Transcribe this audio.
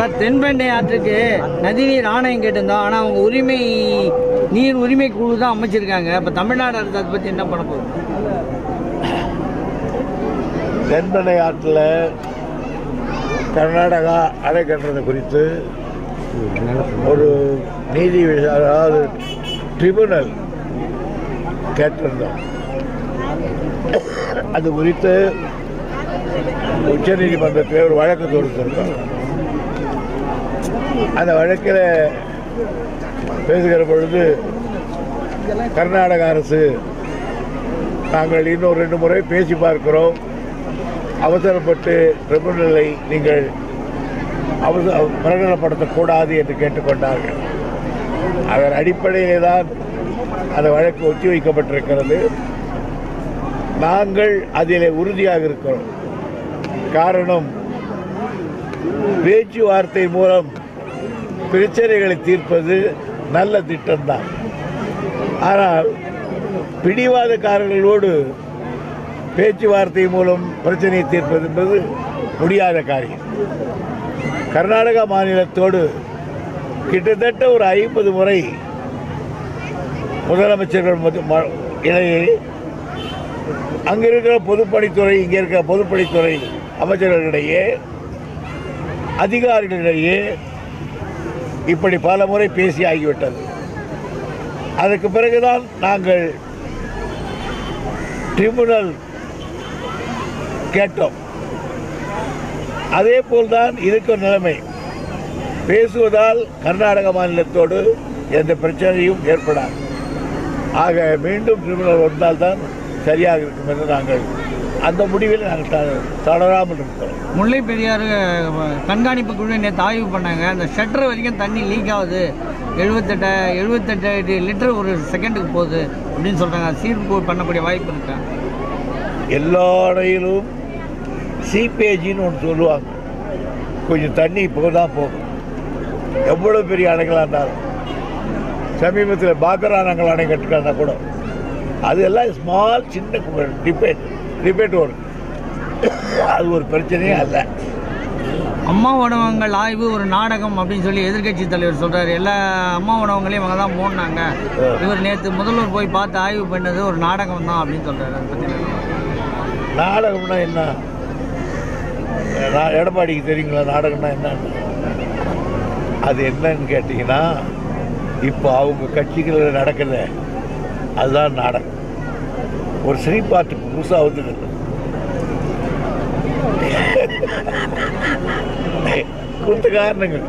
Sir Thenpennai ஆற்றுக்கு நதிநீர் ஆணையம் கேட்டிருந்தோம். ஆனால் அவங்க உரிமை நீர் உரிமை குழு தான் அமைச்சிருக்காங்க. இப்போ தமிழ்நாடு அரசு அதை பற்றி என்ன பண்ண போகுது? தென்பெண்ணை ஆற்றில் கர்நாடகா அணை கட்டுறது குறித்து ஒரு நீதி அதாவது ட்ரிபுனல் கேட்டிருந்தோம். அது குறித்து உச்சநீதிமன்றத்தில் ஒரு வழக்கு தொடுத்திருந்தோம். அந்த வழக்கில் பேசுகிற பொழுது கர்நாடக அரசு நாங்கள் இன்னும் ரெண்டு முறை பேசி பார்க்கிறோம். அவசரப்பட்டு ட்ரிபுனலை நீங்கள் அவசர பிரகடனப்படுத்தக்கூடாது என்று கேட்டுக்கொண்டார்கள். அதன் அடிப்படையிலே தான் அந்த வழக்கு ஒத்தி வைக்கப்பட்டிருக்கிறது. நாங்கள் அதில் உறுதியாக இருக்கிறோம். காரணம் பேச்சுவார்த்தை மூலம் பிரச்சனைகளை தீர்ப்பது நல்ல திட்டம்தான். ஆனால் பிடிவாதக்காரர்களோடு பேச்சுவார்த்தை மூலம் பிரச்சனையை தீர்ப்பது என்பது முடியாத காரியம். கர்நாடகா மாநிலத்தோடு கிட்டத்தட்ட ஒரு ஐம்பது முறை முதலமைச்சர்கள் ம- இடையே அங்கே இருக்கிற பொதுப்பணித்துறை இங்கே இருக்கிற பொதுப்பணித்துறை அமைச்சர்களிடையே அதிகாரிகளிடையே இப்படி பல முறை பேசி ஆகிவிட்டது. அதற்கு பிறகுதான் நாங்கள் ட்ரிபுனல் கேட்டோம். அதே போல்தான் இருக்கும் நிலைமை. பேசுவதால் கர்நாடக மாநிலத்தோடு எந்த பிரச்சனையும் ஏற்படாது. ஆக மீண்டும் ட்ரிபுனல் வந்தால்தான் சரியாக இருக்கும் என்று நாங்கள் அந்த முடிவில் நாங்கள் த- தளராமல் இருக்கிறோம். முல்லை பெரியாறு கண்காணிப்பு குழு நேற்று ஆய்வு பண்ணாங்க. அந்த ஷட்டர் வரைக்கும் தண்ணி லீக் ஆகுது. எழுபத்தெட்டு எழுபத்தெட்டு லிட்டர் ஒரு செகண்டுக்கு போகுது அப்படின்னு சொல்கிறாங்க சீர்கு பண்ணக்கூடிய வாய்ப்பு இருக்கா? எல்லா அணையிலும் சீப்பேஜின்னு ஒன்று சொல்லுவாங்க. கொஞ்சம் தண்ணி இப்போ தான் போகும். எவ்வளோ பெரிய அணைகளாக இருந்தாலும். சமீபத்தில் பாக்கரானங்கள் அணை கட்டுக்கான கூட. அது எல்லாம் ஸ்மால் சின்ன டிபேட் டிபேட் வரும் அது ஒரு பிரச்சனையே அல்ல. அம்மா உணவகங்கள் ஆய்வு ஒரு நாடகம் அப்படின்னு சொல்லி எதிர்க்கட்சி தலைவர் சொல்றாரு. எல்லா அம்மா உணவகங்களையும் இவங்க தான் போனாங்க இவர் நேற்று முதல்வர் போய் பார்த்து ஆய்வு பண்ணது ஒரு நாடகம் தான் அப்படின்னு சொல்றாரு. அதை என்ன? நாடகம்னா என்ன? எடப்பாடிக்கு தெரியுங்களா நாடகம்னா என்னன்னு அது என்னன்னு கேட்டிங்கன்னா இப்போ அவங்க கட்சிகளில் நடக்குது அதுதான் நாடகம். ஒரு ஸ்ரீபாட்டு புதுசாக வந்துருக்கு கொடுத்த காரணங்கள்.